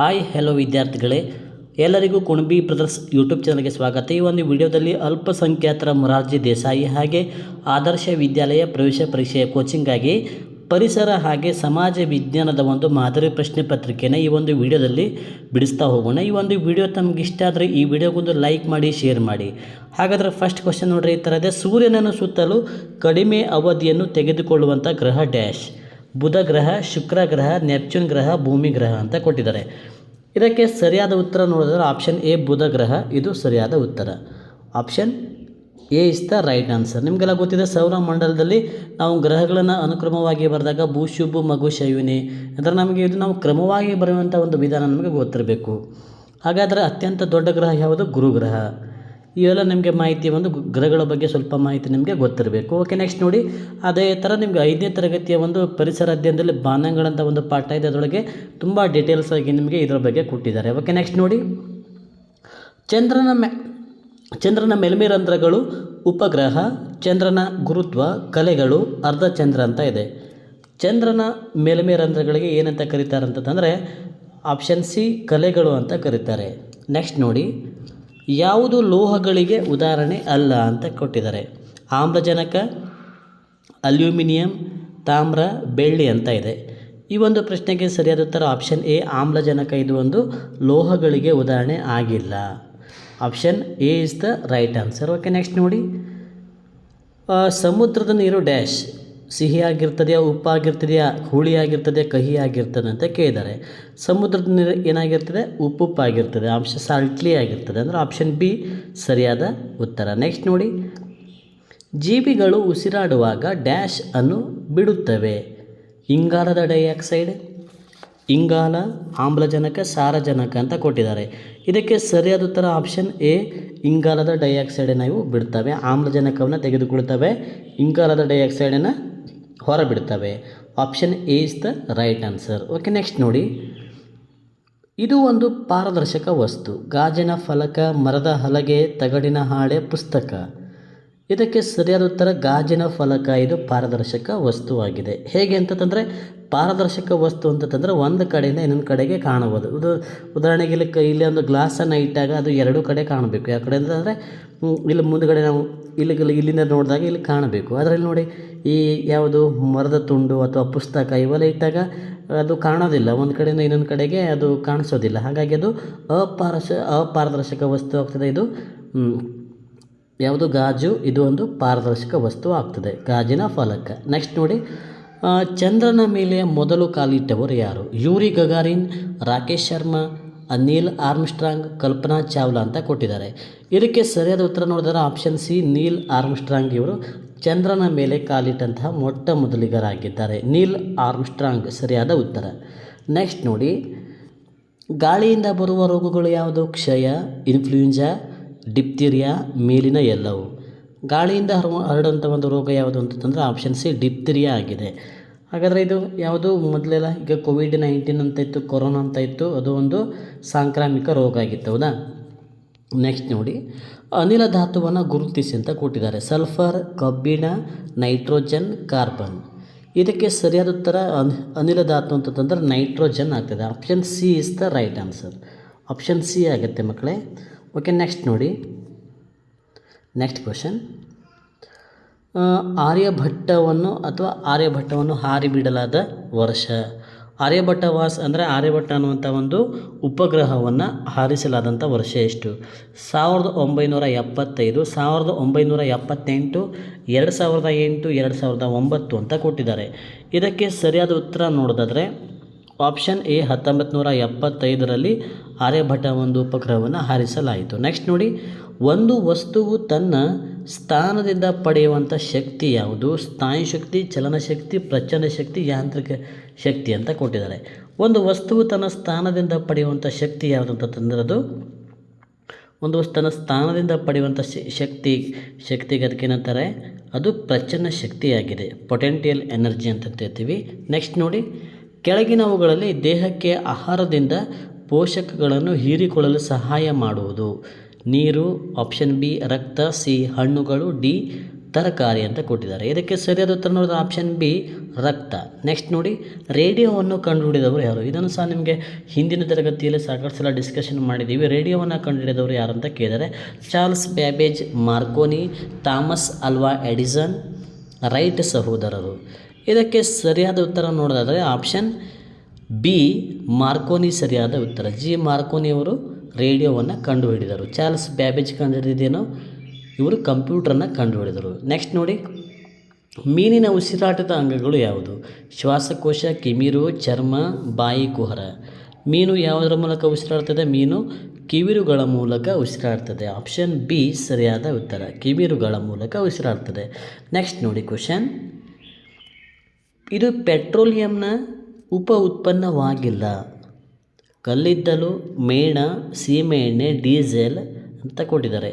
Hi hello ವಿದ್ಯಾರ್ಥಿಗಳೇ. ಎಲ್ಲರಿಗೂ Kunbi brothers YouTube ಚಾನಲ್ಗೆ ಸ್ವಾಗತ. ಈ ಒಂದು ವಿಡಿಯೋದಲ್ಲಿ ಅಲ್ಪಸಂಖ್ಯಾತರ ಮೊರಾರ್ಜಿ ದೇಸಾಯಿ ಹಾಗೆ ಆದರ್ಶ ವಿದ್ಯಾಲಯ ಪ್ರವೇಶ ಪರೀಕ್ಷೆಯ ಕೋಚಿಂಗಾಗಿ ಪರಿಸರ ಹಾಗೆ ಸಮಾಜ ವಿಜ್ಞಾನದ ಒಂದು ಮಾದರಿ ಪ್ರಶ್ನೆ ಪತ್ರಿಕೆಯನ್ನು ಈ ಒಂದು ವಿಡಿಯೋದಲ್ಲಿ ಬಿಡಿಸ್ತಾ ಹೋಗೋಣ. ಈ ಒಂದು ವಿಡಿಯೋ ತಮಗೆ ಇಷ್ಟ ಆದರೆ ಈ ವಿಡಿಯೋಗೊಂದು ಲೈಕ್ ಮಾಡಿ ಶೇರ್ ಮಾಡಿ. ಹಾಗಾದರೆ ಫಸ್ಟ್ ಕ್ವಶನ್ ನೋಡ್ರಿ, ಈ ಥರ ಇದೆ. ಸೂರ್ಯನನ್ನು ಸುತ್ತಲೂ ಕಡಿಮೆ ಅವಧಿಯನ್ನು ತೆಗೆದುಕೊಳ್ಳುವಂಥ ಗ್ರಹ ಡ್ಯಾಶ್ ಬುಧ ಗ್ರಹ, ಶುಕ್ರ ಗ್ರಹ, ನೆಪ್ಚೂನ್ ಗ್ರಹ, ಭೂಮಿ ಗ್ರಹ ಅಂತ ಕೊಟ್ಟಿದ್ದಾರೆ. ಇದಕ್ಕೆ ಸರಿಯಾದ ಉತ್ತರ ನೋಡಿದ್ರೆ ಆಪ್ಷನ್ ಎ ಬುಧ ಗ್ರಹ, ಇದು ಸರಿಯಾದ ಉತ್ತರ. Option A is the right answer ನಿಮಗೆಲ್ಲ ಗೊತ್ತಿದೆ ಸೌರಮಂಡಲದಲ್ಲಿ ನಾವು ಗ್ರಹಗಳನ್ನು ಅನುಕ್ರಮವಾಗಿ ಬರೆದಾಗ ಭೂ, ಶುಭು, ಮಗು, ಶೈವಿನಿ, ಅಂದರೆ ನಮಗೆ ಇದು ನಾವು ಕ್ರಮವಾಗಿ ಬರೆಯುವಂಥ ಒಂದು ವಿಧಾನ ನಮಗೆ ಗೊತ್ತಿರಬೇಕು. ಹಾಗಾದರೆ ಅತ್ಯಂತ ದೊಡ್ಡ ಗ್ರಹ ಯಾವುದು? ಗುರುಗ್ರಹ. ಇವೆಲ್ಲ ನಿಮಗೆ ಮಾಹಿತಿ ಒಂದು ಗ್ರಹಗಳ ಬಗ್ಗೆ ಸ್ವಲ್ಪ ಮಾಹಿತಿ ನಿಮಗೆ ಗೊತ್ತಿರಬೇಕು. ಓಕೆ ನೆಕ್ಸ್ಟ್ ನೋಡಿ. ಅದೇ ಥರ ನಿಮಗೆ ಐದನೇ ತರಗತಿಯ ಒಂದು ಪರಿಸರ ಅಧ್ಯಯನದಲ್ಲಿ ಬಾನಂಗಳಂತ ಒಂದು ಪಾಠ ಇದೆ. ಅದರೊಳಗೆ ತುಂಬ ಡೀಟೇಲ್ಸ್ ಆಗಿ ನಿಮಗೆ ಇದರ ಬಗ್ಗೆ ಕೊಟ್ಟಿದ್ದಾರೆ. ಓಕೆ ನೆಕ್ಸ್ಟ್ ನೋಡಿ. ಚಂದ್ರನ ಮೆ ಚಂದ್ರನ ಮೇಲ್ಮೇರಂಧ್ರಗಳು ಉಪಗ್ರಹ, ಚಂದ್ರನ ಗುರುತ್ವ, ಕಲೆಗಳು, ಅರ್ಧ ಚಂದ್ರ ಅಂತ ಇದೆ. ಚಂದ್ರನ ಮೇಲ್ಮೇರಂಧ್ರಗಳಿಗೆ ಏನಂತ ಕರೀತಾರೆ ಅಂತಂದರೆ ಆಪ್ಷನ್ ಸಿ ಕಲೆಗಳು ಅಂತ ಕರೀತಾರೆ. ನೆಕ್ಸ್ಟ್ ನೋಡಿ. ಯಾವುದು ಲೋಹಗಳಿಗೆ ಉದಾಹರಣೆ ಅಲ್ಲ ಅಂತ ಕೊಟ್ಟಿದ್ದಾರೆ. ಆಮ್ಲಜನಕ, ಅಲ್ಯೂಮಿನಿಯಂ, ತಾಮ್ರ, ಬೆಳ್ಳಿ ಅಂತ ಇದೆ. ಈ ಒಂದು ಪ್ರಶ್ನೆಗೆ ಸರಿಯಾದ ಉತ್ತರ ಆಪ್ಷನ್ ಎ, ಆಮ್ಲಜನಕ. ಇದು ಒಂದು ಲೋಹಗಳಿಗೆ ಉದಾಹರಣೆ ಆಗಿಲ್ಲ. Option A is the right answer. Okay, next ನೋಡಿ. ಸಮುದ್ರದ ನೀರು ಡ್ಯಾಶ್. ಸಿಹಿಯಾಗಿರ್ತದೆಯಾ, ಉಪ್ಪಾಗಿರ್ತದೆಯಾ ಹುಳಿಯಾಗಿರ್ತದೆ ಕಹಿಯಾಗಿರ್ತದೆ ಅಂತ ಕೇಳಿದ್ದಾರೆ. ಸಮುದ್ರದ ನೀರು ಏನಾಗಿರ್ತದೆ? ಉಪ್ಪುಪ್ಪಾಗಿರ್ತದೆ. ಅಂಶ ಸಾಲ್ಟ್ಲಿ ಆಗಿರ್ತದೆ ಅಂದರೆ ಆಪ್ಷನ್ ಬಿ ಸರಿಯಾದ ಉತ್ತರ. ನೆಕ್ಸ್ಟ್ ನೋಡಿ. ಜೀವಿಗಳು ಉಸಿರಾಡುವಾಗ ಡ್ಯಾಶ್ ಅನ್ನು ಬಿಡುತ್ತವೆ. ಇಂಗಾಲದ ಡೈಆಕ್ಸೈಡ್ ಇಂಗಾಲ ಆಮ್ಲಜನಕ, ಸಾರಜನಕ ಅಂತ ಕೊಟ್ಟಿದ್ದಾರೆ. ಇದಕ್ಕೆ ಸರಿಯಾದ ಉತ್ತರ ಆಪ್ಷನ್ ಎ ಇಂಗಾಲದ ಡೈಆಕ್ಸೈಡನ್ನು ಇವು ಬಿಡ್ತವೆ ಆಮ್ಲಜನಕವನ್ನು ತೆಗೆದುಕೊಳ್ತವೆ. ಇಂಗಾಲದ ಡೈಆಕ್ಸೈಡನ್ನು ಹೊರಬಿಡ್ತವೆ. Option A is the right answer okay next ನೋಡಿ. ಇದು ಒಂದು ಪಾರದರ್ಶಕ ವಸ್ತು. ಗಾಜಿನ ಫಲಕ, ಮರದ ಹಲಗೆ, ತಗಡಿನ ಹಾಳೆ, ಪುಸ್ತಕ. ಇದಕ್ಕೆ ಸರಿಯಾದ ಉತ್ತರ ಗಾಜಿನ ಫಲಕ. ಇದು ಪಾರದರ್ಶಕ ವಸ್ತುವಾಗಿದೆ. ಹೇಗೆ ಅಂತಂದರೆ ಪಾರದರ್ಶಕ ವಸ್ತು ಅಂತಂದರೆ ಒಂದು ಕಡೆಯಿಂದ ಇನ್ನೊಂದು ಕಡೆಗೆ ಕಾಣಬೋದು ಉದ, ಉದಾಹರಣೆಗೆ ಇಲ್ಲಿ ಕ, ಇಲ್ಲಿ ಒಂದು ಗ್ಲಾಸನ್ನು ಇಟ್ಟಾಗ ಅದು ಎರಡು ಕಡೆ ಕಾಣಬೇಕು. ಯಾವ ಕಡೆ ಅಂತಂದರೆ ಇಲ್ಲಿ ಮುಂದುಗಡೆ ನಾವು ಇಲ್ಲಿ, ಇಲ್ಲಿ- ಇಲ್ಲಿಂದ ನೋಡಿದಾಗ ಇಲ್ಲಿ ಕಾಣಬೇಕು. ಅದರಲ್ಲಿ ನೋಡಿ ಈ ಯಾವುದು ಮರದ ತುಂಡು ಅಥವಾ ಪುಸ್ತಕ ಇವೆಲ್ಲ ಇಟ್ಟಾಗ ಅದು ಕಾಣೋದಿಲ್ಲ. ಒಂದು ಕಡೆಯಿಂದ ಇನ್ನೊಂದು ಕಡೆಗೆ ಅದು ಕಾಣಿಸೋದಿಲ್ಲ. ಹಾಗಾಗಿ ಅದು ಅಪಾರಶ, ಅಪಾರದರ್ಶಕ ವಸ್ತು ಆಗ್ತದೆ. ಇದು ಯಾವುದು ಗಾಜು? ಇದು ಒಂದು ಪಾರದರ್ಶಕ ವಸ್ತು ಆಗ್ತದೆ. ಗಾಜಿನ ಫಲಕ. ನೆಕ್ಸ್ಟ್ ನೋಡಿ. ಚಂದ್ರನ ಮೇಲೆ ಮೊದಲು ಕಾಲಿಟ್ಟವರು ಯಾರು? Yuri Gagarin, Rakesh Sharma, Neil Armstrong, Kalpana Chawla ಅಂತ ಕೊಟ್ಟಿದ್ದಾರೆ. ಇದಕ್ಕೆ ಸರಿಯಾದ ಉತ್ತರ ನೋಡಿದರೆ ಆಪ್ಷನ್ ಸಿ, ನೀಲ್ ಆರ್ಮ್ಸ್ಟ್ರಾಂಗ್ ಇವರು ಚಂದ್ರನ ಮೇಲೆ ಕಾಲಿಟ್ಟಂತಹ ಮೊಟ್ಟ ಮೊದಲಿಗರಾಗಿದ್ದಾರೆ. ನೀಲ್ ಆರ್ಮ್ಸ್ಟ್ರಾಂಗ್ ಸರಿಯಾದ ಉತ್ತರ. ನೆಕ್ಸ್ಟ್ ನೋಡಿ. ಗಾಳಿಯಿಂದ ಬರುವ ರೋಗಗಳು ಯಾವುದು? ಕ್ಷಯ, ಇನ್ಫ್ಲೂಯೆಂಜಾ ಡಿಪ್ತೀರಿಯಾ ಮೇಲಿನ ಎಲ್ಲವು. ಗಾಳಿಯಿಂದ ಹರ ಹರಡುವಂಥ ಒಂದು ರೋಗ ಯಾವುದು ಅಂತಂದರೆ ಆಪ್ಷನ್ ಸಿ ಡಿಪ್ತೀರಿಯಾ ಆಗಿದೆ. ಹಾಗಾದರೆ ಇದು ಯಾವುದು? ಮೊದಲೆಲ್ಲ ಈಗ ಕೋವಿಡ್ ನೈನ್ಟೀನ್ ಅಂತ ಇತ್ತು, ಕೊರೋನಾ ಅಂತ ಇತ್ತು, ಅದು ಒಂದು ಸಾಂಕ್ರಾಮಿಕ ರೋಗ ಆಗಿತ್ತು, ಹೌದಾ? ನೆಕ್ಸ್ಟ್ ನೋಡಿ. ಅನಿಲ ಧಾತುವನ್ನು ಗುರುತಿಸಿ ಅಂತ ಕೊಟ್ಟಿದ್ದಾರೆ. ಸಲ್ಫರ್, ಕಬ್ಬಿಣ, ನೈಟ್ರೋಜನ್, ಕಾರ್ಬನ್. ಇದಕ್ಕೆ ಸರಿಯಾದ ಉತ್ತರ ಅನ್, ಅನಿಲ ಧಾತು ಅಂತಂದ್ರೆ ನೈಟ್ರೋಜನ್ ಆಗ್ತದೆ. Option C is the right answer option C ಆಗುತ್ತೆ ಮಕ್ಕಳೇ. ಓಕೆ ನೆಕ್ಸ್ಟ್ ನೋಡಿ. ನೆಕ್ಸ್ಟ್ ಕ್ವಶನ್ ಆರ್ಯಭಟ್ಟವನ್ನು ಅಥವಾ ಆರ್ಯಭಟ್ಟವನ್ನು ಹಾರಿ ಬಿಡಲಾದ ವರ್ಷ. ಆರ್ಯಭಟ್ಟ ವಾಸ್ ಅಂದರೆ ಆರ್ಯಭಟ್ಟ ಅನ್ನುವಂಥ ಒಂದು ಉಪಗ್ರಹವನ್ನು ಹಾರಿಸಲಾದಂಥ ವರ್ಷ ಎಷ್ಟು? ಸಾವಿರದ ಒಂಬೈನೂರ ಎಪ್ಪತ್ತೈದು, ಸಾವಿರದ ಒಂಬೈನೂರ ಎಪ್ಪತ್ತೆಂಟು, ಎರಡು ಸಾವಿರದ ಎಂಟು, ಎರಡು ಸಾವಿರದ ಒಂಬತ್ತು ಅಂತ ಕೊಟ್ಟಿದ್ದಾರೆ. ಇದಕ್ಕೆ ಸರಿಯಾದ ಉತ್ತರ ನೋಡೋದಾದರೆ ಆಪ್ಷನ್ ಎ ಹತ್ತೊಂಬತ್ತು ನೂರ ಎಪ್ಪತ್ತೈದರಲ್ಲಿ ಆರ್ಯಭಟ ಒಂದು ಉಪಗ್ರಹವನ್ನು ಹಾರಿಸಲಾಯಿತು. ನೆಕ್ಸ್ಟ್ ನೋಡಿ, ಒಂದು ವಸ್ತುವು ತನ್ನ ಸ್ಥಾನದಿಂದ ಪಡೆಯುವಂಥ ಶಕ್ತಿ ಯಾವುದು? ಸ್ಥಾಯಿ ಶಕ್ತಿ ಚಲನಶಕ್ತಿ ಪ್ರಚಂಡ ಶಕ್ತಿ, ಯಾಂತ್ರಿಕ ಶಕ್ತಿ ಅಂತ ಕೊಟ್ಟಿದ್ದಾರೆ. ಒಂದು ವಸ್ತುವು ತನ್ನ ಸ್ಥಾನದಿಂದ ಪಡೆಯುವಂಥ ಶಕ್ತಿ ಯಾವುದು ಅಂತಂದ್ರೆ ಅದು, ಒಂದು ವಸ್ತು ತನ್ನ ಸ್ಥಾನದಿಂದ ಪಡೆಯುವಂಥ ಶಕ್ತಿ, ಶಕ್ತಿಗೆ ಅದಕ್ಕೆ ಏನಂತಾರೆ? ಅದು ಪ್ರಚನ್ನ ಶಕ್ತಿಯಾಗಿದೆ. ಪೊಟೆಂಟಿಯಲ್ ಎನರ್ಜಿ ಅಂತ ಹೇಳ್ತೀವಿ. ನೆಕ್ಸ್ಟ್ ನೋಡಿ, ಕೆಳಗಿನವುಗಳಲ್ಲಿ ದೇಹಕ್ಕೆ ಆಹಾರದಿಂದ ಪೋಷಕಗಳನ್ನು ಹೀರಿಕೊಳ್ಳಲು ಸಹಾಯ ಮಾಡುವುದು. ನೀರು ಆಪ್ಷನ್ ಬಿ ರಕ್ತ ಸಿ ಹಣ್ಣುಗಳು ಡಿ ತರಕಾರಿ ಅಂತ ಕೊಟ್ಟಿದ್ದಾರೆ. ಇದಕ್ಕೆ ಸರಿಯಾದ ಉತ್ತರ ನೋಡಿದ್ರೆ ಆಪ್ಷನ್ ಬಿ ರಕ್ತ. ನೆಕ್ಸ್ಟ್ ನೋಡಿ, ರೇಡಿಯೋವನ್ನು ಕಂಡುಹಿಡಿದವರು ಯಾರು? ಇದನ್ನು ಸಹ ನಿಮಗೆ ಹಿಂದಿನ ತರಗತಿಯಲ್ಲಿ ಸಾಕಷ್ಟು ಸಲ ಡಿಸ್ಕಷನ್ ಮಾಡಿದ್ದೀವಿ. ರೇಡಿಯೋವನ್ನು ಕಂಡುಹಿಡಿದವರು ಯಾರು ಅಂತ ಕೇಳಿದರೆ, Charles Babbage Marconi, Thomas Alva Edison, Wright ಸಹೋದರರು. ಇದಕ್ಕೆ ಸರಿಯಾದ ಉತ್ತರ ನೋಡೋದಾದರೆ ಆಪ್ಷನ್ ಬಿ ಮಾರ್ಕೋನಿ ಸರಿಯಾದ ಉತ್ತರ. ಜಿ ಮಾರ್ಕೋನಿಯವರು ರೇಡಿಯೋವನ್ನು ಕಂಡುಹಿಡಿದರು. ಚಾರ್ಲ್ಸ್ ಬ್ಯಾಬೇಜ್ ಕಂಡುಹಿಡಿದೇನೋ? ಇವರು ಕಂಪ್ಯೂಟ್ರನ್ನು ಕಂಡುಹಿಡಿದರು. ನೆಕ್ಸ್ಟ್ ನೋಡಿ. ಮೀನಿನ ಉಸಿರಾಟದ ಅಂಗಗಳು ಯಾವುದು? ಶ್ವಾಸಕೋಶ, ಕಿಮಿರು, ಚರ್ಮ, ಬಾಯಿ ಕುಹರ. ಮೀನು ಯಾವುದರ ಮೂಲಕ ಉಸಿರಾಡ್ತದೆ? ಮೀನು ಕಿವಿರುಗಳ ಮೂಲಕ ಉಸಿರಾಡ್ತದೆ. ಆಪ್ಷನ್ ಬಿ ಸರಿಯಾದ ಉತ್ತರ. ಕಿವಿರುಗಳ ಮೂಲಕ ಉಸಿರಾಡ್ತದೆ. ನೆಕ್ಸ್ಟ್ ನೋಡಿ ಕ್ವಶನ್. ಇದು ಪೆಟ್ರೋಲಿಯಂನ ಉಪ ಉತ್ಪನ್ನವಾಗಿಲ್ಲ ಕಲ್ಲಿದ್ದಲು, ಮೇಣ, ಸೀಮೆಎಣ್ಣೆ, ಡೀಸೆಲ್ ಅಂತ ಕೊಟ್ಟಿದ್ದಾರೆ.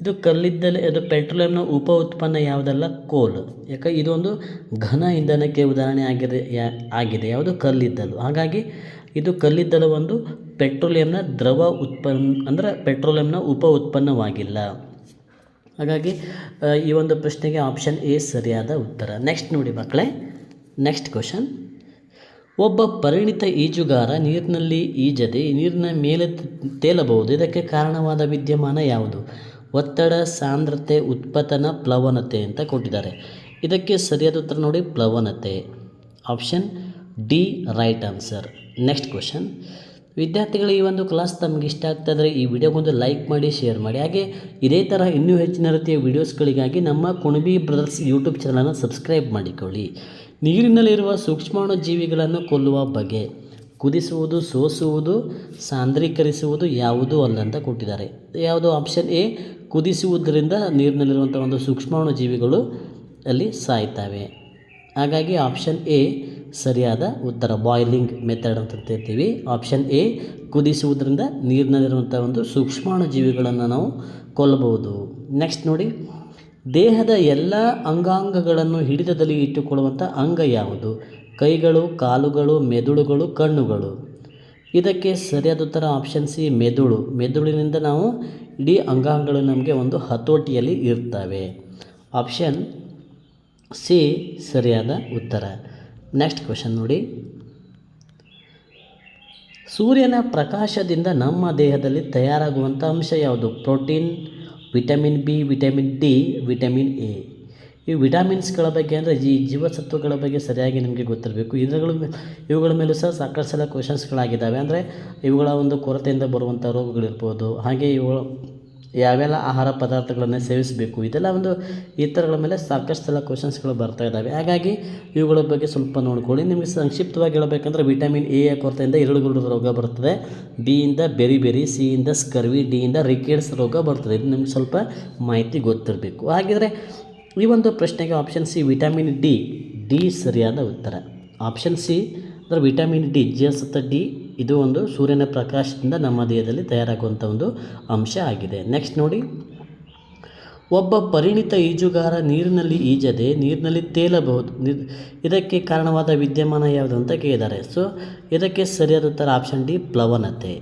ಇದು ಕಲ್ಲಿದ್ದಲು, ಅದು ಪೆಟ್ರೋಲಿಯಂನ ಉಪ ಉತ್ಪನ್ನ ಯಾವುದಲ್ಲ? ಕೋಲ್. ಯಾಕೆ ಇದೊಂದು ಘನ ಇಂಧನಕ್ಕೆ ಉದಾಹರಣೆ ಆಗಿದೆ ಯಾ, ಆಗಿದೆ. ಯಾವುದು? ಕಲ್ಲಿದ್ದಲು. ಹಾಗಾಗಿ ಇದು ಕಲ್ಲಿದ್ದಲು ಒಂದು ಪೆಟ್ರೋಲಿಯಂನ ದ್ರವ ಉತ್ಪನ್ನ, ಅಂದರೆ ಪೆಟ್ರೋಲಿಯಂನ ಉಪ ಉತ್ಪನ್ನವಾಗಿಲ್ಲ ಹಾಗಾಗಿ ಈ ಒಂದು ಪ್ರಶ್ನೆಗೆ ಆಪ್ಷನ್ ಎ ಸರಿಯಾದ ಉತ್ತರ. ನೆಕ್ಸ್ಟ್ ನೋಡಿ ಮಕ್ಕಳೇ. ನೆಕ್ಸ್ಟ್ ಕ್ವಶನ್ ಒಬ್ಬ ಪರಿಣಿತ ಈಜುಗಾರ ನೀರಿನಲ್ಲಿ ಈಜದೆ ನೀರಿನ ಮೇಲೆ ತೇಲಬಹುದು. ಇದಕ್ಕೆ ಕಾರಣವಾದ ವಿದ್ಯಮಾನ ಯಾವುದು? ಒತ್ತಡ, ಸಾಂದ್ರತೆ, ಉತ್ಪತನ, ಪ್ಲವನತೆ ಅಂತ ಕೊಟ್ಟಿದ್ದಾರೆ. ಇದಕ್ಕೆ ಸರಿಯಾದ ಉತ್ತರ ನೋಡಿ, ಪ್ಲವನತೆ. Option D, right answer. Next question. ವಿದ್ಯಾರ್ಥಿಗಳು ಈ ಒಂದು ಕ್ಲಾಸ್ ತಮಗೆ ಇಷ್ಟ ಆಗ್ತಾಯಿದ್ರೆ ಈ ವಿಡಿಯೋಗೊಂದು ಲೈಕ್ ಮಾಡಿ, ಶೇರ್ ಮಾಡಿ. ಹಾಗೆ ಇದೇ ಥರ ಇನ್ನೂ ಹೆಚ್ಚಿನ ರೀತಿಯ ವೀಡಿಯೋಸ್ಗಳಿಗಾಗಿ ನಮ್ಮ ಕುಣಬಿ ಬ್ರದರ್ಸ್ ಯೂಟ್ಯೂಬ್ ಚಾನಲನ್ನು ಸಬ್ಸ್ಕ್ರೈಬ್ ಮಾಡಿಕೊಳ್ಳಿ. ನೀರಿನಲ್ಲಿರುವ ಸೂಕ್ಷ್ಮಾಣು ಜೀವಿಗಳನ್ನು ಕೊಲ್ಲುವ ಬಗೆ, ಕುದಿಸುವುದು, ಸೋಸುವುದು, ಸಾಂದ್ರೀಕರಿಸುವುದು ಯಾವುದೂ ಅಲ್ಲ ಅಂತ ಕೊಟ್ಟಿದ್ದಾರೆ. ಯಾವುದು ಆಪ್ಷನ್ ಎ, ಕುದಿಸುವುದರಿಂದ ನೀರಿನಲ್ಲಿರುವಂಥ ಒಂದು ಸೂಕ್ಷ್ಮಾಣು ಜೀವಿಗಳು ಅಲ್ಲಿ ಸಾಯ್ತವೆ. ಹಾಗಾಗಿ ಆಪ್ಷನ್ ಎ ಸರಿಯಾದ ಉತ್ತರ ಬಾಯ್ಲಿಂಗ್ ಮೆಥಡ್ ಅಂತ ಹೇಳ್ತೀವಿ. ಆಪ್ಷನ್ ಎ, ಕುದಿಸುವುದರಿಂದ ನೀರಿನಲ್ಲಿರುವಂಥ ಒಂದು ಸೂಕ್ಷ್ಮಾಣು ಜೀವಿಗಳನ್ನು ನಾವು ಕೊಲ್ಲಬಹುದು. ನೆಕ್ಸ್ಟ್ ನೋಡಿ. ದೇಹದ ಎಲ್ಲ ಅಂಗಾಂಗಗಳನ್ನು ಹಿಡಿತದಲ್ಲಿ ಇಟ್ಟುಕೊಳ್ಳುವಂಥ ಅಂಗ ಯಾವುದು? ಕೈಗಳು, ಕಾಲುಗಳು, ಮೆದುಳುಗಳು, ಕಣ್ಣುಗಳು. ಇದಕ್ಕೆ ಸರಿಯಾದ ಉತ್ತರ ಆಪ್ಷನ್ ಸಿ ಮೆದುಳು. ಮೆದುಳಿನಿಂದ ನಾವು ಇಡೀ ಅಂಗಾಂಗಗಳು ನಮಗೆ ಒಂದು ಹತೋಟಿಯಲ್ಲಿ ಇರ್ತವೆ. ಆಪ್ಷನ್ ಸಿ ಸರಿಯಾದ ಉತ್ತರ. ನೆಕ್ಸ್ಟ್ ಕ್ವೆಶನ್ ನೋಡಿ. ಸೂರ್ಯನ ಪ್ರಕಾಶದಿಂದ ನಮ್ಮ ದೇಹದಲ್ಲಿ ತಯಾರಾಗುವಂಥ ಅಂಶ ಯಾವುದು? Protein vitamin B, vitamin D, vitamin A. ಈ ವಿಟಮಿನ್ಸ್ಗಳ ಬಗ್ಗೆ ಅಂದರೆ ಈ ಜೀವಸತ್ವಗಳ ಬಗ್ಗೆ ಸರಿಯಾಗಿ ನಿಮಗೆ ಗೊತ್ತಿರಬೇಕು. ಇದರಗಳ ಇವುಗಳ ಮೇಲೂ ಸಹ ಸಾಕಷ್ಟು ಸಲ ಕ್ವಶನ್ಸ್ಗಳಾಗಿದ್ದಾವೆ ಅಂದರೆ ಇವುಗಳ ಒಂದು ಕೊರತೆಯಿಂದ ಬರುವಂಥ ರೋಗಗಳಿರ್ಬೋದು. ಹಾಗೆ ಇವುಗಳು ಯಾವೆಲ್ಲ ಆಹಾರ ಪದಾರ್ಥಗಳನ್ನು ಸೇವಿಸಬೇಕು? ಇದೆಲ್ಲ ಒಂದು ಈ ಥರಗಳ ಮೇಲೆ ಸಾಕಷ್ಟು ಸಲ ಕ್ವಶನ್ಸ್ಗಳು ಬರ್ತಾ ಇದ್ದಾವೆ ಹಾಗಾಗಿ ಇವುಗಳ ಬಗ್ಗೆ ಸ್ವಲ್ಪ ನೋಡ್ಕೊಳ್ಳಿ. ನಿಮಗೆ ಸಂಕ್ಷಿಪ್ತವಾಗಿ ಹೇಳಬೇಕಂದ್ರೆ ವಿಟಮಿನ್ ಎ ಕೊರತೆಯಿಂದ ಇರುಳುಗುಳು ರೋಗ ಬರ್ತದೆ. ಬಿಯಿಂದ ಬೆರಿ ಬೆರಿ ಸಿಯಿಂದ ಸ್ಕರ್ವಿ ಡಿಯಿಂದ ರಿಕೇಡ್ಸ್ ರೋಗ ಬರ್ತದೆ. ಇದು ನಿಮ್ಗೆ ಸ್ವಲ್ಪ ಮಾಹಿತಿ ಗೊತ್ತಿರಬೇಕು. ಹಾಗಿದ್ರೆ ಈ ಒಂದು ಪ್ರಶ್ನೆಗೆ option C vitamin D D ಸರಿಯಾದ ಉತ್ತರ. ಆಪ್ಷನ್ ಸಿ ಅಂದರೆ ವಿಟಮಿನ್ ಡಿ ಜೀವಸತ್ವ ಡಿ ಇದು ಒಂದು ಸೂರ್ಯನ ಪ್ರಕಾಶದಿಂದ ನಮ್ಮ ದೇಹದಲ್ಲಿ ತಯಾರಾಗುವಂಥ ಒಂದು ಅಂಶ ಆಗಿದೆ. ನೆಕ್ಸ್ಟ್ ನೋಡಿ. ಒಬ್ಬ ಪರಿಣಿತ ಈಜುಗಾರ ನೀರಿನಲ್ಲಿ ಈಜದೆ ನೀರಿನಲ್ಲಿ ತೇಲಬಹುದು. ಇದಕ್ಕೆ ಕಾರಣವಾದ ವಿದ್ಯಮಾನ ಯಾವುದು ಅಂತ ಕೇಳಿದ್ದಾರೆ. ಸೊ ಇದಕ್ಕೆ ಸರಿಯಾದ ಉತ್ತರ ಆಪ್ಷನ್ ಡಿ ಪ್ಲವನತೆ.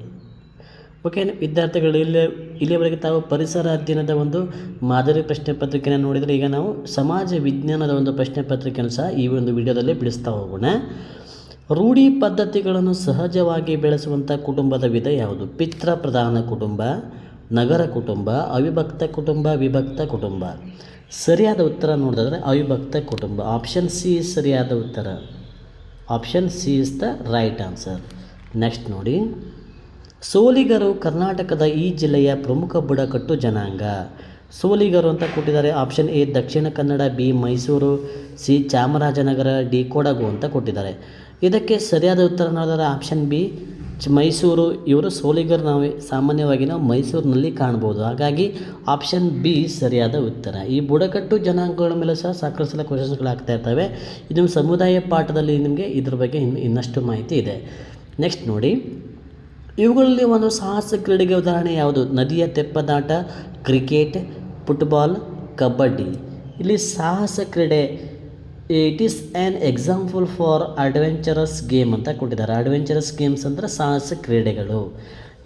ಓಕೆ ವಿದ್ಯಾರ್ಥಿಗಳು ಇಲ್ಲಿ ಇಲ್ಲಿಯವರೆಗೆ ತಾವು ಪರಿಸರ ಅಧ್ಯಯನದ ಒಂದು ಮಾದರಿ ಪ್ರಶ್ನೆ ಪತ್ರಿಕೆಯನ್ನು ನೋಡಿದರೆ ಈಗ ನಾವು ಸಮಾಜ ವಿಜ್ಞಾನದ ಒಂದು ಪ್ರಶ್ನೆ ಪತ್ರಿಕೆಯನ್ನು ಸಹ ಈ ಒಂದು ವಿಡಿಯೋದಲ್ಲಿ ಬಿಡಿಸ್ತಾ ಹೋಗೋಣ. ರೂಢಿ ಪದ್ಧತಿಗಳನ್ನು ಸಹಜವಾಗಿ ಬೆಳೆಸುವಂಥ ಕುಟುಂಬದ ವಿಧ ಯಾವುದು? ಪಿತ್ರ ಪ್ರಧಾನ ಕುಟುಂಬ, ನಗರ ಕುಟುಂಬ, ಅವಿಭಕ್ತ ಕುಟುಂಬ, ವಿಭಕ್ತ ಕುಟುಂಬ. ಸರಿಯಾದ ಉತ್ತರ ನೋಡಿದ್ರೆ ಅವಿಭಕ್ತ ಕುಟುಂಬ. ಆಪ್ಷನ್ ಸಿ ಸರಿಯಾದ ಉತ್ತರ. Option C is the right answer next ನೋಡಿ. ಸೋಲಿಗರು ಕರ್ನಾಟಕದ ಈ ಜಿಲ್ಲೆಯ ಪ್ರಮುಖ ಬುಡಕಟ್ಟು ಜನಾಂಗ. ಸೋಲಿಗರು ಅಂತ ಕೊಟ್ಟಿದ್ದಾರೆ. Option A Dakshina Kannada B Mysuru C Chamarajanagar D Kodagu ಅಂತ ಕೊಟ್ಟಿದ್ದಾರೆ. ಇದಕ್ಕೆ ಸರಿಯಾದ ಉತ್ತರ ನೋಡಿದರೆ ಆಪ್ಷನ್ ಬಿ ಮೈಸೂರು, ಇವರು ಸೋಲಿಗರು ನಾವು, ಸಾಮಾನ್ಯವಾಗಿ ನಾವು ಮೈಸೂರಿನಲ್ಲಿ ಕಾಣ್ಬೋದು. ಹಾಗಾಗಿ ಆಪ್ಷನ್ ಬಿ ಸರಿಯಾದ ಉತ್ತರ. ಈ ಬುಡಕಟ್ಟು ಜನಾಂಗಗಳ ಮೇಲೆ ಸಹ ಸಾಕಷ್ಟು ಸಲ ಕ್ವಶನ್ಸ್ಗಳಾಗ್ತಾ ಇರ್ತವೆ. ಇದು ಸಮುದಾಯ ಪಾಠದಲ್ಲಿ ನಿಮಗೆ ಇದ್ರ ಬಗ್ಗೆ ಇನ್ನು ಇನ್ನಷ್ಟು ಮಾಹಿತಿ ಇದೆ. ನೆಕ್ಸ್ಟ್ ನೋಡಿ. ಇವುಗಳಲ್ಲಿ ಒಂದು ಸಾಹಸ ಕ್ರೀಡೆಗೆ ಉದಾಹರಣೆ ಯಾವುದು? ನದಿಯ ತೆಪ್ಪದಾಟ, ಕ್ರಿಕೆಟ್ ಫುಟ್ಬಾಲ್ ಕಬಡ್ಡಿ. ಇಲ್ಲಿ ಸಾಹಸ ಕ್ರೀಡೆ it is an example for adventurous game ಅಂತ ಕೊಟ್ಟಿದ್ದಾರೆ. ಅಡ್ವೆಂಚರಸ್ ಗೇಮ್ಸ್ ಅಂದರೆ ಸಾಹಸ ಕ್ರೀಡೆಗಳು.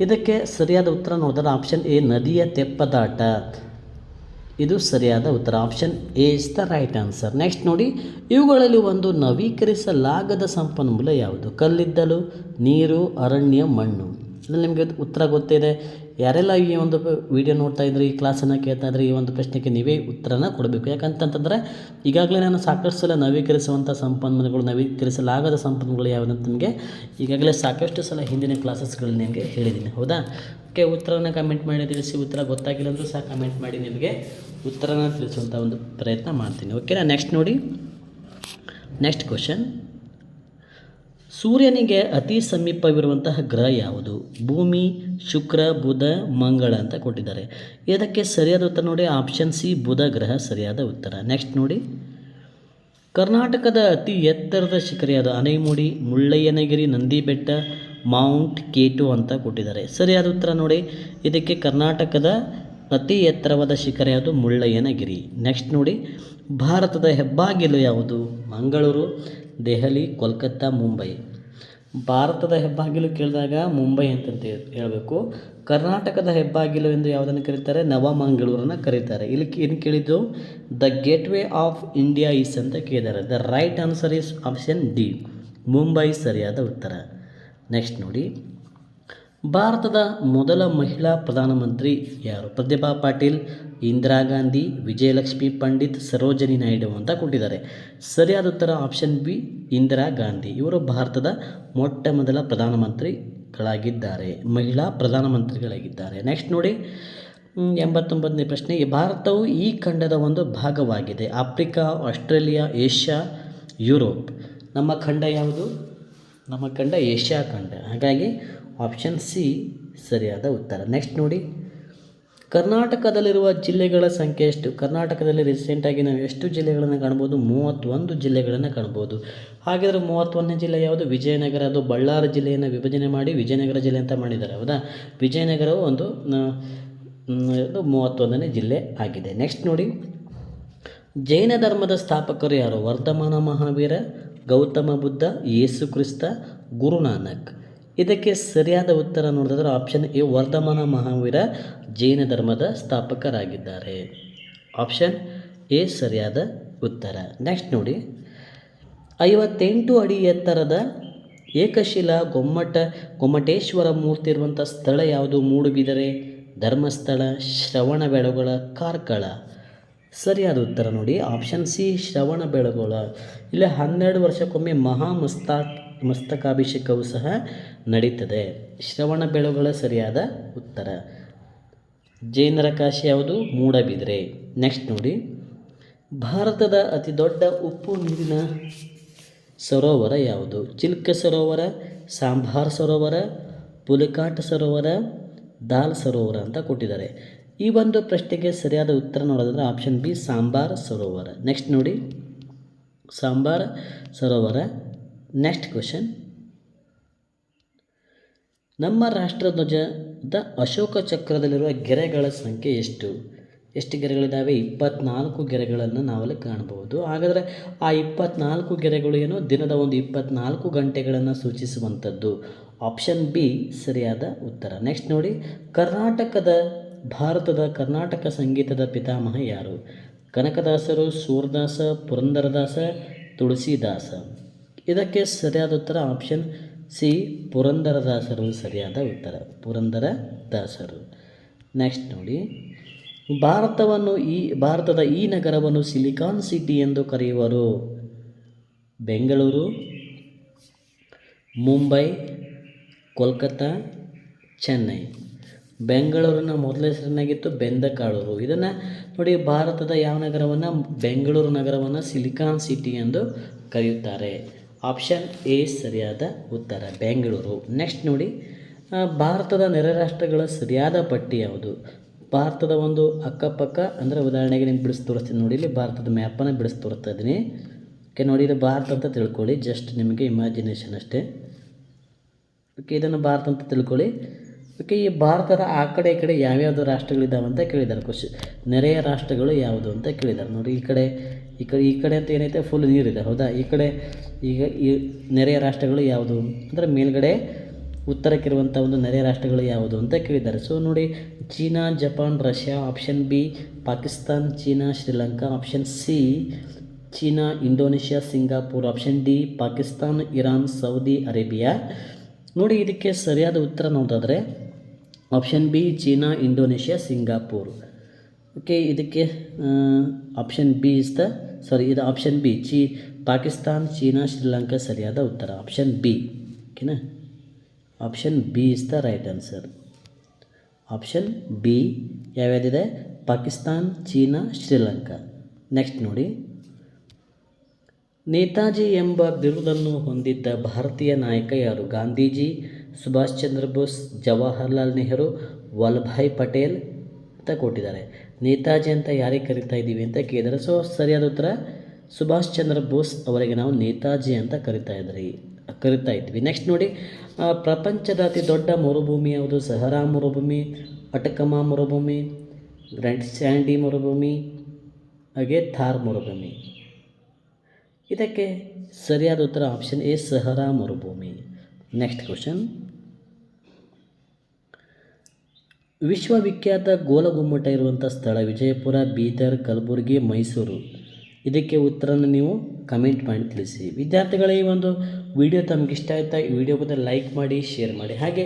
ಇದಕ್ಕೆ ಸರಿಯಾದ ಉತ್ತರ ನೋಡಿದ್ರೆ ಆಪ್ಷನ್ ಎ ನದಿಯ ತೆಪ್ಪದಾಟ ಇದು ಸರಿಯಾದ ಉತ್ತರ. Option A is the right answer next ನೋಡಿ, ಇವುಗಳಲ್ಲಿ ಒಂದು ನವೀಕರಿಸಲಾಗದ ಸಂಪನ್ಮೂಲ ಯಾವುದು? ಕಲ್ಲಿದ್ದಲು, ನೀರು, ಅರಣ್ಯ, ಮಣ್ಣು. ಇದ್ರಲ್ಲಿ ನಿಮಗೆ ಉತ್ತರ ಗೊತ್ತಿದೆ. ಯಾರೆಲ್ಲ ಈ ಒಂದು ವಿಡಿಯೋ ನೋಡ್ತಾ ಇದ್ರೆ, ಈ ಕ್ಲಾಸನ್ನು ಕೇಳ್ತಾ ಇದ್ರೆ, ಈ ಒಂದು ಪ್ರಶ್ನೆಗೆ ನೀವೇ ಉತ್ತರನ ಕೊಡಬೇಕು. ಯಾಕಂತಂತಂದರೆ ಈಗಾಗಲೇ ನಾನು ಸಾಕಷ್ಟು ಸಲ ನವೀಕರಿಸುವಂಥ ಸಂಪನ್ಮೂಲಗಳು, ನವೀಕರಿಸಲಾಗದ ಸಂಪನ್ಮೂಲಗಳು ಯಾವುದಂತ ನಿಮಗೆ ಈಗಾಗಲೇ ಸಾಕಷ್ಟು ಸಲ ಹಿಂದಿನ ಕ್ಲಾಸಸ್ಗಳು ನಿಮಗೆ ಹೇಳಿದ್ದೀನಿ. ಹೌದಾ? ಓಕೆ, ಉತ್ತರನ ಕಮೆಂಟ್ ಮಾಡಿ, ತಿಳಿಸಿ. ಉತ್ತರ ಗೊತ್ತಾಗಿಲ್ಲ ಅಂದರೂ ಸಹ ಕಮೆಂಟ್ ಮಾಡಿ, ನಿಮಗೆ ಉತ್ತರನ ತಿಳಿಸುವಂಥ ಒಂದು ಪ್ರಯತ್ನ ಮಾಡ್ತೀನಿ. ಓಕೆನಾ? ನೆಕ್ಸ್ಟ್ ನೋಡಿ. ನೆಕ್ಸ್ಟ್ ಕ್ವಶನ್ ಸೂರ್ಯನಿಗೆ ಅತಿ ಸಮೀಪವಿರುವಂತಹ ಗ್ರಹ ಯಾವುದು? ಭೂಮಿ, ಶುಕ್ರ, ಬುಧ, ಮಂಗಳ ಅಂತ ಕೊಟ್ಟಿದ್ದಾರೆ. ಇದಕ್ಕೆ ಸರಿಯಾದ ಉತ್ತರ ನೋಡಿ. ಆಪ್ಷನ್ ಸಿ, ಬುಧ ಗ್ರಹ ಸರಿಯಾದ ಉತ್ತರ. ನೆಕ್ಸ್ಟ್ ನೋಡಿ. ಕರ್ನಾಟಕದ ಅತಿ ಎತ್ತರದ ಶಿಖರಿಯಾದ ಅನೈಮುಡಿ ಮುಳ್ಳಯ್ಯನಗಿರಿ ನಂದಿ ಬೆಟ್ಟ ಮೌಂಟ್ ಕೇಟು ಅಂತ ಕೊಟ್ಟಿದ್ದಾರೆ. ಸರಿಯಾದ ಉತ್ತರ ನೋಡಿ. ಇದಕ್ಕೆ ಕರ್ನಾಟಕದ ಅತಿ ಎತ್ತರವಾದ ಶಿಖರ ಯಾವುದು? ಮುಳ್ಳಯ್ಯನಗಿರಿ. ನೆಕ್ಸ್ಟ್ ನೋಡಿ. ಭಾರತದ ಹೆಬ್ಬಾಗಿಲು ಯಾವುದು? ಮಂಗಳೂರು ದೆಹಲಿ, ಕೋಲ್ಕತ್ತಾ, ಮುಂಬೈ. ಭಾರತದ ಹೆಬ್ಬಾಗಿಲು ಕೇಳಿದಾಗ ಮುಂಬೈ ಅಂತಂತ ಹೇಳಬೇಕು. ಕರ್ನಾಟಕದ ಹೆಬ್ಬಾಗಿಲು ಎಂದು ಯಾವುದನ್ನು ಕರೀತಾರೆ? ನವಮಂಗಳೂರನ್ನು ಕರೀತಾರೆ. ಇಲ್ಲಿ ಏನು ಕೇಳಿದ್ದು? The Gateway of India is ಅಂತ ಕೇಳಿದ್ದಾರೆ. The right answer is option D. Mumbai ಸರಿಯಾದ ಉತ್ತರ. ನೆಕ್ಸ್ಟ್ ನೋಡಿ. ಭಾರತದ ಮೊದಲ ಮಹಿಳಾ ಪ್ರಧಾನಮಂತ್ರಿ ಯಾರು? ಪ್ರತಿಭಾ ಪಾಟೀಲ್, ಇಂದಿರಾ ಗಾಂಧಿ, ವಿಜಯಲಕ್ಷ್ಮಿ ಪಂಡಿತ್, ಸರೋಜಿನಿ ನಾಯ್ಡು ಅಂತ ಕೊಟ್ಟಿದ್ದಾರೆ. ಸರಿಯಾದ ಉತ್ತರ ಆಪ್ಷನ್ ಬಿ, ಇಂದಿರಾ ಗಾಂಧಿ. ಇವರು ಭಾರತದ ಮೊಟ್ಟ ಮೊದಲ ಪ್ರಧಾನಮಂತ್ರಿಗಳಾಗಿದ್ದಾರೆ. ಮಹಿಳಾ ಪ್ರಧಾನಮಂತ್ರಿಗಳಾಗಿದ್ದಾರೆ. ನೆಕ್ಸ್ಟ್ ನೋಡಿ. ಎಂಬತ್ತೊಂಬತ್ತನೇ ಪ್ರಶ್ನೆ. ಭಾರತವು ಈ ಖಂಡದ ಒಂದು ಭಾಗವಾಗಿದೆ. Africa, Australia, Asia, Europe. ನಮ್ಮ ಖಂಡ ಯಾವುದು? ನಮ್ಮ ಖಂಡ ಏಷ್ಯಾ ಖಂಡ. ಹಾಗಾಗಿ ಆಪ್ಷನ್ ಸಿ ಸರಿಯಾದ ಉತ್ತರ. ನೆಕ್ಸ್ಟ್ ನೋಡಿ. ಕರ್ನಾಟಕದಲ್ಲಿರುವ ಜಿಲ್ಲೆಗಳ ಸಂಖ್ಯೆ ಎಷ್ಟು? ಕರ್ನಾಟಕದಲ್ಲಿ ರೀಸೆಂಟಾಗಿ ನಾವು ಎಷ್ಟು ಜಿಲ್ಲೆಗಳನ್ನು ಕಾಣ್ಬೋದು? ಮೂವತ್ತೊಂದು ಜಿಲ್ಲೆಗಳನ್ನು ಕಾಣ್ಬೋದು. ಹಾಗಿದ್ರೆ ಮೂವತ್ತೊಂದನೇ ಜಿಲ್ಲೆ ಯಾವುದು? ವಿಜಯನಗರ. ಅದು ಬಳ್ಳಾರಿ ಜಿಲ್ಲೆಯನ್ನು ವಿಭಜನೆ ಮಾಡಿ ವಿಜಯನಗರ ಜಿಲ್ಲೆ ಅಂತ ಮಾಡಿದ್ದಾರೆ. ಹೌದಾ? ವಿಜಯನಗರವು ಒಂದು ಮೂವತ್ತೊಂದನೇ ಜಿಲ್ಲೆ ಆಗಿದೆ. ನೆಕ್ಸ್ಟ್ ನೋಡಿ. ಜೈನ ಧರ್ಮದ ಸ್ಥಾಪಕರು ಯಾರು? ವರ್ಧಮಾನ ಮಹಾವೀರ, ಗೌತಮ ಬುದ್ಧ, ಯೇಸು ಕ್ರಿಸ್ತ, ಗುರುನಾನಕ್. ಇದಕ್ಕೆ ಸರಿಯಾದ ಉತ್ತರ ನೋಡಿದ್ರೆ ಆಪ್ಷನ್ ಎ ವರ್ಧಮಾನ ಮಹಾವೀರ ಜೈನ ಧರ್ಮದ ಸ್ಥಾಪಕರಾಗಿದ್ದಾರೆ. ಆಪ್ಷನ್ ಎ ಸರಿಯಾದ ಉತ್ತರ. ನೆಕ್ಸ್ಟ್ ನೋಡಿ. ಐವತ್ತೆಂಟು ಅಡಿ ಎತ್ತರದ ಏಕಶಿಲಾ ಗೊಮ್ಮಟ, ಗೊಮ್ಮಟೇಶ್ವರ ಮೂರ್ತಿ ಇರುವಂಥ ಸ್ಥಳ ಯಾವುದು? ಮೂಡುಬಿದರೆ, ಧರ್ಮಸ್ಥಳ ಶ್ರವಣ ಬೆಳಗೊಳ ಕಾರ್ಕಳ. ಸರಿಯಾದ ಉತ್ತರ ನೋಡಿ. ಆಪ್ಷನ್ ಸಿ ಶ್ರವಣ ಬೆಳಗೊಳ ಇಲ್ಲಿ ಹನ್ನೆರಡು ವರ್ಷಕ್ಕೊಮ್ಮೆ ಮಹಾ ಮಸ್ತಾಕ್ ಮಸ್ತಕಾಭಿಷೇಕವು ಸಹ ನಡೀತದೆ. ಶ್ರವಣ ಬೆಳಗೊಳ ಸರಿಯಾದ ಉತ್ತರ. ಜೈನರ ಕಾಶಿ ಯಾವುದು? ಮೂಡಬಿದ್ರೆ. ನೆಕ್ಸ್ಟ್ ನೋಡಿ. ಭಾರತದ ಅತಿ ದೊಡ್ಡ ಉಪ್ಪು ನೀರಿನ ಸರೋವರ ಯಾವುದು? ಚಿಲ್ಕ ಸರೋವರ, ಸಾಂಬಾರ್ ಸರೋವರ, ಪುಲಿಕಾಟ ಸರೋವರ, ದಾಲ್ ಸರೋವರ ಅಂತ ಕೊಟ್ಟಿದ್ದಾರೆ. ಈ ಒಂದು ಪ್ರಶ್ನೆಗೆ ಸರಿಯಾದ ಉತ್ತರ ನೋಡೋದಾದ್ರೆ ಆಪ್ಷನ್ ಬಿ ಸಾಂಬಾರ್ ಸರೋವರ. ನೆಕ್ಸ್ಟ್ ನೋಡಿ. ಸಾಂಬಾರ್ ಸರೋವರ. ನೆಕ್ಸ್ಟ್ ಕ್ವಶನ್ ನಮ್ಮ ರಾಷ್ಟ್ರಧ್ವಜದ ಅಶೋಕ ಚಕ್ರದಲ್ಲಿರುವ ಗೆರೆಗಳ ಸಂಖ್ಯೆ ಎಷ್ಟು? ಎಷ್ಟು ಗೆರೆಗಳಿದ್ದಾವೆ ಇಪ್ಪತ್ನಾಲ್ಕು ಗೆರೆಗಳನ್ನು ನಾವಲ್ಲಿ ಕಾಣಬಹುದು. ಹಾಗಾದರೆ ಆ ಇಪ್ಪತ್ನಾಲ್ಕು ಗೆರೆಗಳು ಏನು? ದಿನದ ಒಂದು ಇಪ್ಪತ್ನಾಲ್ಕು ಗಂಟೆಗಳನ್ನು ಸೂಚಿಸುವಂಥದ್ದು. ಆಪ್ಷನ್ ಬಿ ಸರಿಯಾದ ಉತ್ತರ. ನೆಕ್ಸ್ಟ್ ನೋಡಿ, ಕರ್ನಾಟಕದ, ಭಾರತದ ಕರ್ನಾಟಕ ಸಂಗೀತದ ಪಿತಾಮಹ ಯಾರು? ಕನಕದಾಸರು, ಸೂರದಾಸ, ಪುರಂದರದಾಸ, ತುಳಸಿದಾಸ. ಇದಕ್ಕೆ ಸರಿಯಾದ ಉತ್ತರ ಆಪ್ಷನ್ ಸಿ ಪುರಂದರದಾಸರು ಸರಿಯಾದ ಉತ್ತರ. ಪುರಂದರ ದಾಸರು ನೆಕ್ಸ್ಟ್ ನೋಡಿ. ಭಾರತವನ್ನು ಈ, ಭಾರತದ ಈ ನಗರವನ್ನು ಸಿಲಿಕಾನ್ ಸಿಟಿ ಎಂದು ಕರೆಯುವರು. ಬೆಂಗಳೂರು, ಮುಂಬೈ, ಕೋಲ್ಕತ್ತಾ, ಚೆನ್ನೈ. ಬೆಂಗಳೂರಿನ ಮೊದಲ ಹೆಸರಿನಾಗಿತ್ತು ಬೆಂದಕಾಳೂರು. ಇದನ್ನು ನೋಡಿ ಭಾರತದ ಯಾವ ನಗರವನ್ನು? ಬೆಂಗಳೂರು ನಗರವನ್ನು ಸಿಲಿಕಾನ್ ಸಿಟಿ ಎಂದು ಕರೆಯುತ್ತಾರೆ. ಆಪ್ಷನ್ ಎ ಸರಿಯಾದ ಉತ್ತರ. ಬೆಂಗಳೂರು. ನೆಕ್ಸ್ಟ್ ನೋಡಿ ಭಾರತದ ನೆರೆ ರಾಷ್ಟ್ರಗಳ ಸರಿಯಾದ ಪಟ್ಟಿ ಯಾವುದು? ಭಾರತದ ಒಂದು ಅಕ್ಕಪಕ್ಕ ಅಂದರೆ ಉದಾಹರಣೆಗೆ ನಿಮ್ಗೆ ಬಿಡಿಸಿ ತೋರಿಸ್ತೀನಿ ನೋಡಿ, ಇಲ್ಲಿ ಭಾರತದ ಮ್ಯಾಪನ್ನು ಬಿಡಿಸಿ ತೋರಿಸ್ತಾ ಇದ್ದೀನಿ. ಓಕೆ, ನೋಡಿ ಇದು ಭಾರತ ಅಂತ ತಿಳ್ಕೊಳ್ಳಿ ಜಸ್ಟ್ ನಿಮಗೆ ಇಮ್ಯಾಜಿನೇಷನ್ ಅಷ್ಟೇ. ಓಕೆ, ಇದನ್ನು ಭಾರತ ಅಂತ ತಿಳ್ಕೊಳ್ಳಿ. ಓಕೆ ಈ ಭಾರತದ ಆ ಕಡೆ ಈ ಕಡೆ ಯಾವ್ಯಾವುದು ರಾಷ್ಟ್ರಗಳಿದ್ದಾವೆ ಅಂತ ಕೇಳಿದ್ದಾರೆ ಕ್ವಶನ್ ನೆರೆಯ ರಾಷ್ಟ್ರಗಳು ಯಾವುದು ಅಂತ ಕೇಳಿದ್ದಾರೆ. ನೋಡಿ, ಈ ಕಡೆ ಈ ಕಡೆ ಈ ಕಡೆ ಅಂತ ಏನೈತೆ? ಫುಲ್ ನೀರಿದೆ. ಹೌದಾ? ಈ ಕಡೆ ಈಗ ಈ ನೆರೆಯ ರಾಷ್ಟ್ರಗಳು ಯಾವುದು? ಅಂದರೆ ಮೇಲ್ಗಡೆ ಉತ್ತರಕ್ಕಿರುವಂಥ ಒಂದು ನೆರೆಯ ರಾಷ್ಟ್ರಗಳು ಯಾವುದು ಅಂತ ಕೇಳಿದ್ದಾರೆ. ಸೊ ನೋಡಿ, China, Japan, Russia option B Pakistan, China, Sri Lanka option C China, Indonesia, Singapore option D Pakistan, Iran, Saudi Arabia. ನೋಡಿ, ಇದಕ್ಕೆ ಸರಿಯಾದ ಉತ್ತರ ನೋಡೋದಾದರೆ option B China Indonesia Singapore okay ಇದಕ್ಕೆ option B is the sorry ಇದು option B ಚೀ Pakistan China Sri Lanka ಸರಿಯಾದ ಉತ್ತರ. ಆಪ್ಷನ್ ಬಿ ಓಕೆನಾ option B is the right answer option B ಯಾವ್ಯಾವುದಿದೆ? Pakistan China Sri Lanka next ನೋಡಿ. ನೇತಾಜಿ ಎಂಬ ಬಿರುದನ್ನು ಹೊಂದಿದ್ದ ಭಾರತೀಯ ನಾಯಕ ಯಾರು? ಗಾಂಧೀಜಿ ಸುಭಾಷ್ ಚಂದ್ರ ಬೋಸ್, ಜವಾಹರ್ಲಾಲ್ ನೆಹರು ವಲ್ಲಭಾಯ್ ಪಟೇಲ್ ಅಂತ ಕೊಟ್ಟಿದ್ದಾರೆ. ನೇತಾಜಿ ಅಂತ ಯಾರಿಗೆ ಕರಿತಾ ಇದ್ದೀವಿ ಅಂತ ಕೇಳಿದರೆ ಸೊ ಸರಿಯಾದ ಉತ್ತರ ಸುಭಾಷ್ ಚಂದ್ರ ಬೋಸ್ ಅವರಿಗೆ ನಾವು ನೇತಾಜಿ ಅಂತ ಕರಿತಾ ಇದ್ರಿ, ಕರಿತಾ ಇದ್ವಿ. ನೆಕ್ಸ್ಟ್ ನೋಡಿ ಪ್ರಪಂಚದ ಅತಿ ದೊಡ್ಡ ಮರುಭೂಮಿ ಯಾವುದು? ಸಹರಾ ಮರುಭೂಮಿ, ಅಟಕಮಾ ಮರುಭೂಮಿ, ಗ್ರ್ಯಾಂಡ್ ಸ್ಯಾಂಡಿ ಮರುಭೂಮಿ, ಹಾಗೆ ಥಾರ್ ಮರುಭೂಮಿ. ಇದಕ್ಕೆ ಸರಿಯಾದ ಉತ್ತರ ಆಪ್ಷನ್ ಎ, ಸಹರಾ ಮರುಭೂಮಿ. ನೆಕ್ಸ್ಟ್ ಕ್ವಶನ್ ವಿಶ್ವವಿಖ್ಯಾತ ಗೋಲಗುಮ್ಮಟ ಇರುವಂಥ ಸ್ಥಳ ವಿಜಯಪುರ, ಬೀದರ್, ಕಲಬುರಗಿ, ಮೈಸೂರು. ಇದಕ್ಕೆ ಉತ್ತರನ ನೀವು ಕಮೆಂಟ್ ಮಾಡಿ ತಿಳಿಸಿ. ವಿದ್ಯಾರ್ಥಿಗಳ, ಈ ಒಂದು ವಿಡಿಯೋ ತಮಗೆ ಇಷ್ಟ ಆಯ್ತಾ? ಈ ವಿಡಿಯೋ ಬಂದ ಲೈಕ್ ಮಾಡಿ ಶೇರ್ ಮಾಡಿ. ಹಾಗೆ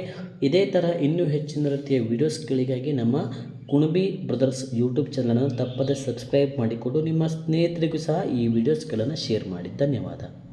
ಇದೇ ಥರ ಇನ್ನೂ ಹೆಚ್ಚಿನ ರೀತಿಯ ವಿಡಿಯೋಸ್ಗಳಿಗಾಗಿ ನಮ್ಮ ಕುಣಬಿ ಬ್ರದರ್ಸ್ ಯೂಟ್ಯೂಬ್ ಚಾನಲನ್ನು ತಪ್ಪದೇ ಸಬ್ಸ್ಕ್ರೈಬ್ ಮಾಡಿಕೊಂಡು ನಿಮ್ಮ ಸ್ನೇಹಿತರಿಗೂ ಸಹ ಈ ವಿಡಿಯೋಸ್ಗಳನ್ನು ಶೇರ್ ಮಾಡಿ. ಧನ್ಯವಾದ.